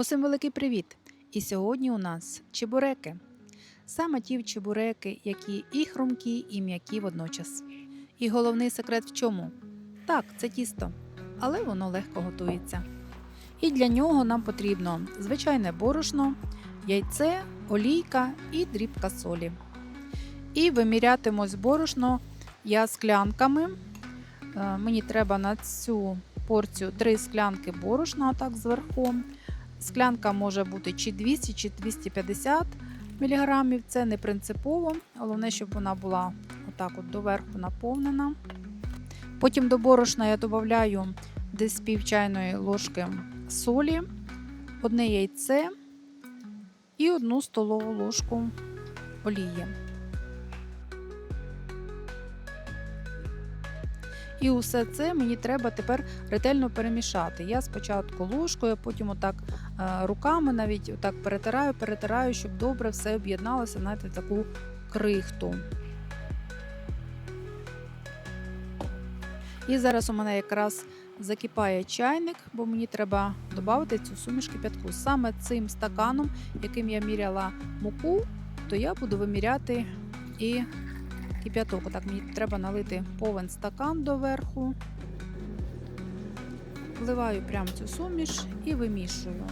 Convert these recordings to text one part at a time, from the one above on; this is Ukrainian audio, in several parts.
Усім великий привіт! І сьогодні у нас чебуреки. Саме ті чебуреки, які і хрумкі, і м'які водночас. І головний секрет в чому? Так, це тісто, але воно легко готується. І для нього нам потрібно звичайне борошно, яйце, олійка і дрібка солі. І вимірятимось борошно я склянками. Е, Мені треба на цю порцію 3 склянки борошна, отак зверху. Склянка може бути чи 200, чи 250 мг. Це не принципово. Головне, щоб вона була отак от доверху наповнена. Потім до борошна я додаю десь пів чайної ложки солі, одне яйце і одну столову ложку олії. І усе це мені треба тепер ретельно перемішати. Я спочатку ложкою, а потім отак руками навіть отак перетираю, перетираю, щоб добре все об'єдналося, знаєте, таку крихту. І зараз у мене якраз закипає чайник, бо мені треба додати цю суміш кип'ятку. Саме цим стаканом, яким я міряла муку, то я буду виміряти і кип'яток. Отак мені треба налити повен стакан доверху. Вливаю прямо цю суміш і вимішую.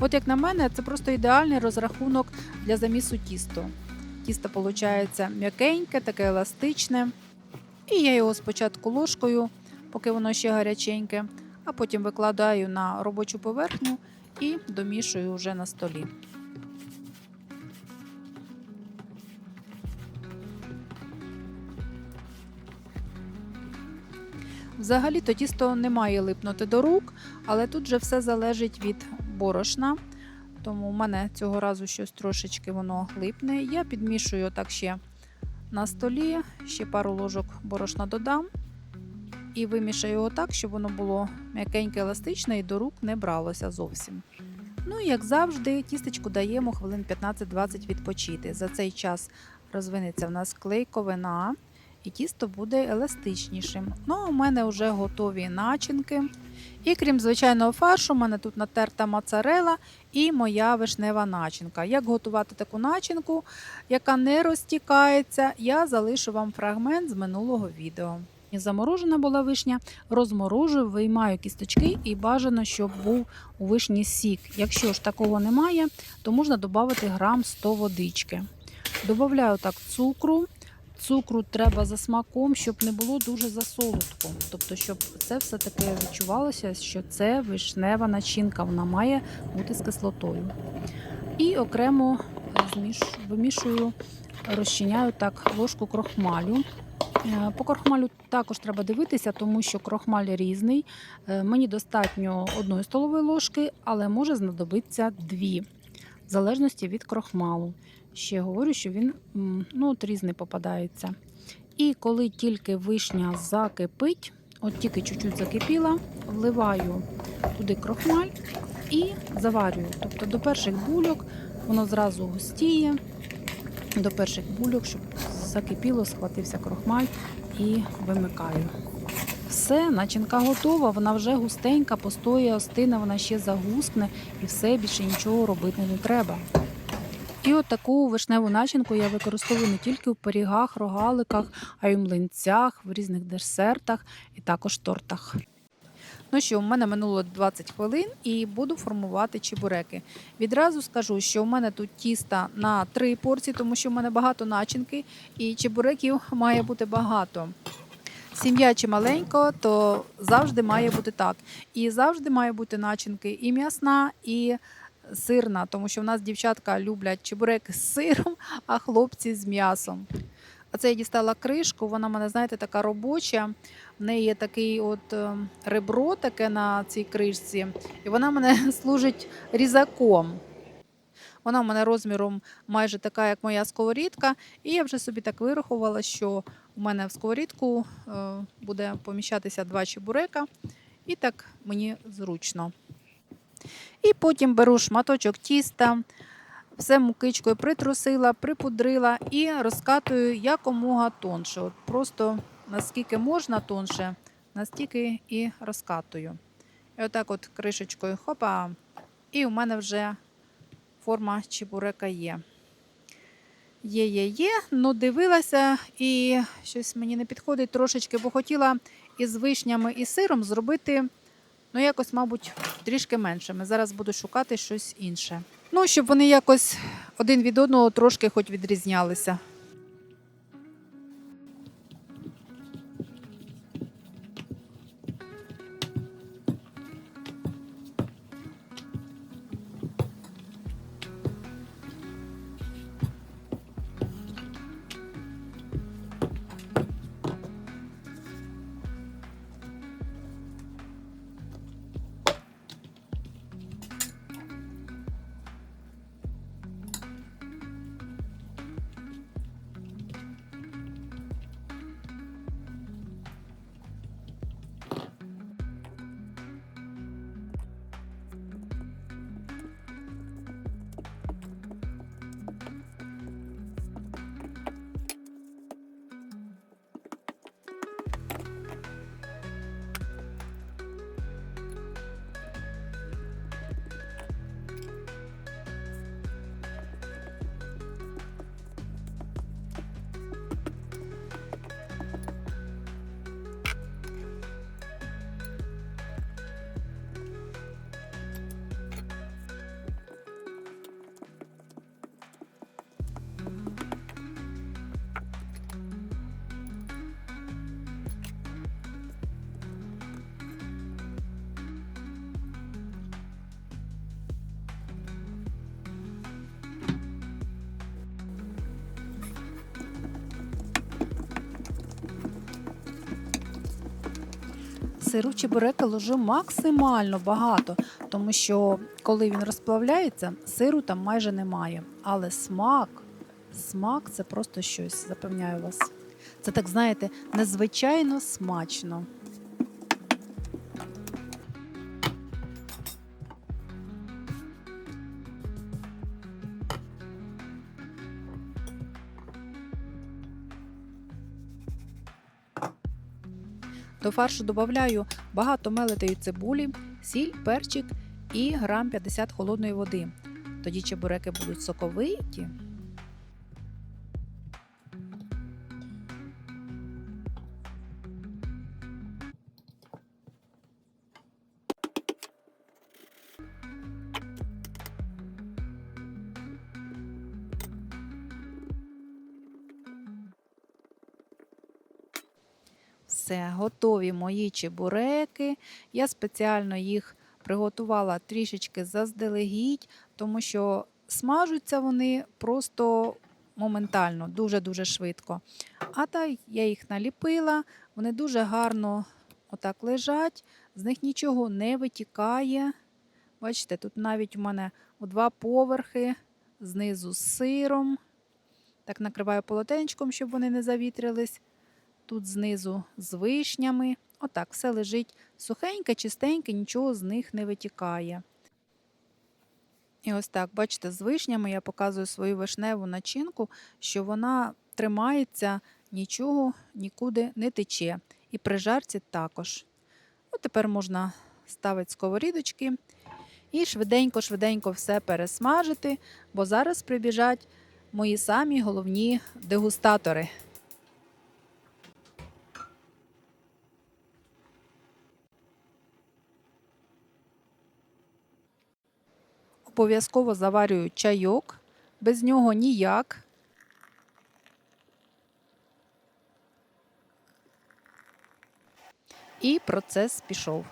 От як на мене, це просто ідеальний розрахунок для замісу тісто. Тісто виходить м'якеньке, таке еластичне. І я його спочатку ложкою, поки воно ще гаряченьке, а потім викладаю на робочу поверхню і домішую вже на столі. Взагалі то тісто не має липнути до рук, але тут же все залежить від борошна. Тому в мене цього разу щось трошечки воно липне. Я підмішую так ще на столі, ще пару ложок борошна додам і вимішаю його так, щоб воно було м'якеньке, еластичне і до рук не бралося зовсім. Ну і як завжди, тістечку даємо хвилин 15-20 відпочити. За цей час розвинеться в нас клейковина і тісто буде еластичнішим. Ну, а у мене вже готові начинки. І крім звичайного фаршу, у мене тут натерта моцарела і моя вишнева начинка. Як готувати таку начинку, яка не розтікається, я залишу вам фрагмент з минулого відео. Заморожена була вишня, розморожую, виймаю кісточки і бажано, щоб був у вишні сік. Якщо ж такого немає, то можна додати грам 100 водички. Добавляю так цукру. Цукру треба за смаком, щоб не було дуже засолодко. Тобто, щоб це все таки відчувалося, що це вишнева начинка, вона має бути з кислотою. І окремо вимішую, розчиняю так ложку крохмалю. Е, По крохмалю також треба дивитися, тому що крохмаль різний. Е, Мені достатньо одної столової ложки, але може знадобитися дві, в залежності від крохмалу. Ще говорю, що він ну, от різний попадається. І коли тільки вишня закипить, от тільки чуть-чуть закипіла, вливаю туди крохмаль і заварюю. Тобто до перших бульок воно зразу густіє, до перших бульок, щоб закипіло, схватився крохмаль і вимикаю. Все, начинка готова, вона вже густенька, постоє, остине, вона ще загускне і все, більше нічого робити не треба. І от таку вишневу начинку я використовую не тільки в пирігах, рогаликах, а й у млинцях, в різних десертах і також тортах. Ну що, у мене минуло 20 хвилин і буду формувати чебуреки. Відразу скажу, що у мене тут тіста на 3 порції, тому що в мене багато начинки і чебуреків має бути багато. Сім'я чи маленько, то завжди має бути так. І завжди має бути начинки і м'ясна, і сирна, тому що в нас дівчатка люблять чебуреки з сиром, а хлопці з м'ясом. А це я дістала кришку, вона в мене, знаєте, така робоча. В неї є такий от е, ребро таке на цій кришці, і вона мене служить різаком. Вона в мене розміром майже така, як моя сковорідка, і я вже собі так вирахувала, що у мене в сковорідку е, буде поміщатися два чебурека, і так мені зручно. І потім беру шматочок тіста, все мукичкою притрусила, припудрила і розкатую якомога тонше. От просто наскільки можна тонше, настільки і розкатую. І отак от кришечкою хопа, І у мене вже форма чебурека є. Є, є, є. Ну, дивилася і щось мені не підходить трошечки, бо хотіла із вишнями і сиром зробити, ну, якось, мабуть, трішки меншими. Зараз буду шукати щось інше. Ну, щоб вони якось один від одного трошки хоч відрізнялися. Сиру чебурека ложу максимально багато, тому що коли він розплавляється, сиру там майже немає. Але смак, смак це просто щось, запевняю вас. Це так, знаєте, незвичайно смачно. До фаршу додаю багато мелитої цибулі, сіль, перчик і грам 50 холодної води. Тоді чебуреки будуть соковиті. Все, готові мої чебуреки. Я спеціально їх приготувала трішечки заздалегідь, тому що смажуться вони просто моментально, дуже-дуже швидко. А так я їх наліпила, вони дуже гарно отак лежать, з них нічого не витікає. Бачите, тут навіть у мене два поверхи, знизу з сиром. Так накриваю полотенчиком, щоб вони не завітрились. Тут знизу з вишнями. Отак, все лежить сухеньке, чистеньке, нічого з них не витікає. І ось так, бачите, з вишнями я показую свою вишневу начинку, що вона тримається, нічого нікуди не тече. І при жарці також. От тепер можна ставити сковорідочки і швиденько-швиденько все пересмажити, бо зараз прибіжать мої самі головні дегустатори. Обов'язково заварюю чайок, без нього ніяк. І процес пішов.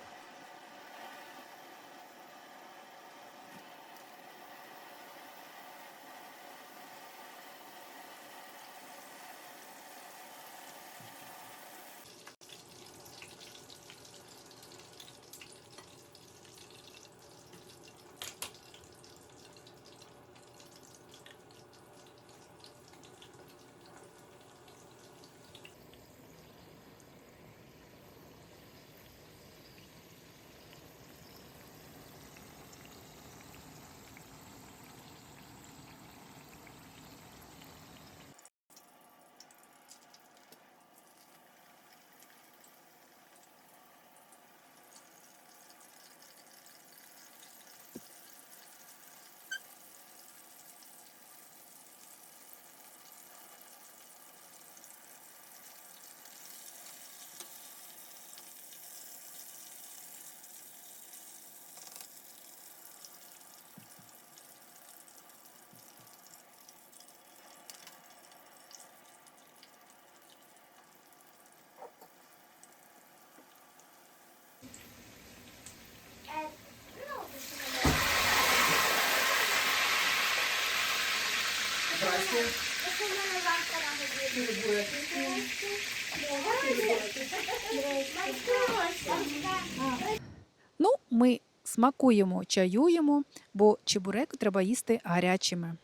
Смакуємо, чаюємо, бо чебуреки треба їсти гарячими.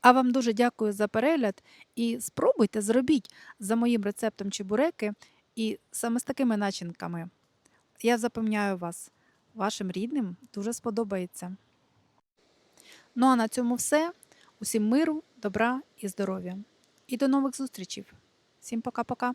А вам дуже дякую за перегляд і спробуйте зробіть за моїм рецептом чебуреки і саме з такими начинками. Я запевняю вас, вашим рідним дуже сподобається. Ну а на цьому все. Усім миру, добра і здоров'я. І до нових зустрічей. Всім пока-пока.